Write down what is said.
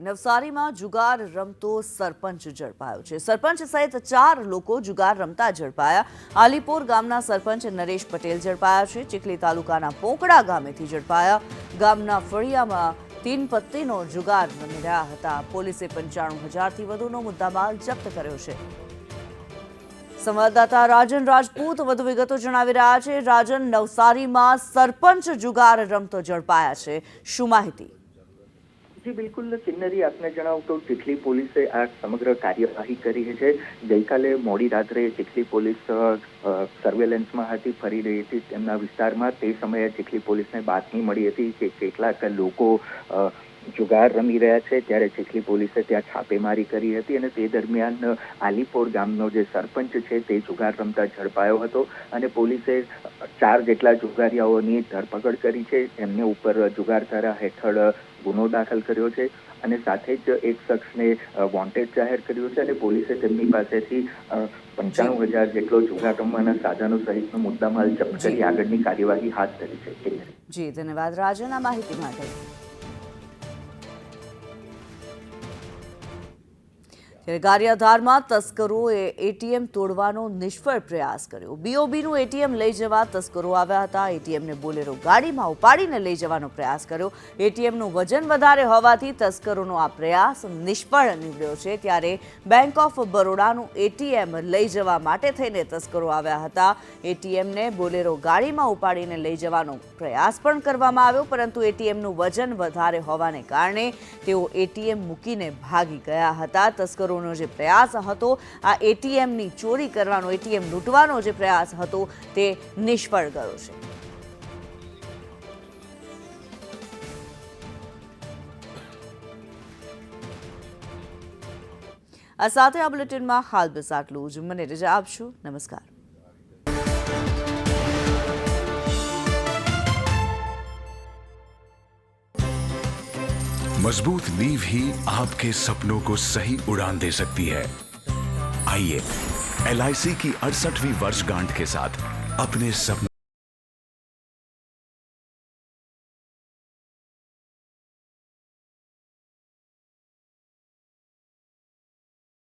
નવસારીમાં જુગાર રમતો સરપંચ ઝડપાયો છે. સરપંચ સહિત ચાર લોકો જુગાર રમતા ઝડપાયા. આલીપોર ગામના સરપંચ નરેશ પટેલ ઝડપાયા છે. ચીખલી તાલુકાના પોકડા ગામેથી ઝડપાયા. ગામના ફળિયામાં તીન પત્તીનો જુગાર રમી રહ્યા હતા. પોલીસે પંચાણું હજારથી વધુનો મુદ્દામાલ જપ્ત કર્યો છે. સંવાદદાતા રાજન રાજપૂત વધુ વિગતો જણાવી રહ્યા છે. રાજન નવસારીમાં સરપંચ જુગાર રમતો ઝડપાયા છે. શું માહિતી? જી, બિલકુલ કિન્નરી આપને જણાવું તો ચીખલી પોલીસે આ સમગ્ર કાર્યવાહી કરી છે. ગઈકાલે મોડી રાત્રે ચીખલી પોલીસ સર્વેલન્સમાં હતી, ફરી રહી હતી તેમના વિસ્તારમાં. તે સમયે ચીખલી પોલીસને બાતમી મળી હતી કે કેટલાક લોકો જુગાર રમી રહ્યા છે ત્યારે ચીખલી પોલીસે ત્યાં છાપેમારી કરી હતી અને તે દરમિયાન આલીપોર ગામનો જે સરપંચ છે તે જુગાર રમતા ઝડપાયો હતો અને પોલીસે ચાર જેટલા જુગારિયાઓની ધરપકડ કરી છે. એમને ઉપર જુગાર ધારા હેઠળ ગુનો દાખલ કર્યો છે અને સાથે જ એક શખ્સને વોન્ટેડ જાહેર કર્યો છે અને પોલીસે તેમની પાસેથી પંચાણું હજાર જેટલો જુગાર રમવાના સાધનો સહિતનો મુદ્દામાલ જપ્ત કરી આગળની કાર્યવાહી હાથ ધરી છે. જી ધન્યવાદ. રાજન માહિતી માટે. ત્યારે ગારિયાધારમાં તસ્કરોએ એટીએમ તોડવાનો નિષ્ફળ પ્રયાસ કર્યો. બીઓબીનું એટીએમ લઈ જવા તસ્કરો આવ્યા હતા. એટીએમને બોલેરો ગાડીમાં ઉપાડીને લઈ જવાનો પ્રયાસ કર્યો. એટીએમનું વજન વધારે હોવાથી તસ્કરોનો આ પ્રયાસ નિષ્ફળ નીવડ્યો છે. ત્યારે બેંક ઓફ બરોડાનું એટીએમ લઈ જવા માટે થઈને તસ્કરો આવ્યા હતા. એટીએમને બોલેરો ગાડીમાં ઉપાડીને લઈ જવાનો પ્રયાસ પણ કરવામાં આવ્યો, પરંતુ એટીએમનું વજન વધારે હોવાને કારણે તેઓ એટીએમ મૂકીને ભાગી ગયા હતા. તસ્કરોનો જે પ્રયાસ હતો, આ એટીએમની ચોરી કરવાનો, એટીએમ લૂંટવાનો જે પ્રયાસ હતો, તે નિષ્ફળ ગયો છે. આ સાથે આ બુલેટિનમાં હાલ બસ આટલું જ મને રજા આપશો. નમસ્કાર. मजबूत नींव ही आपके सपनों को सही उड़ान दे सकती है आइए एल की अड़सठवीं वर्षगांठ के साथ अपने सपनों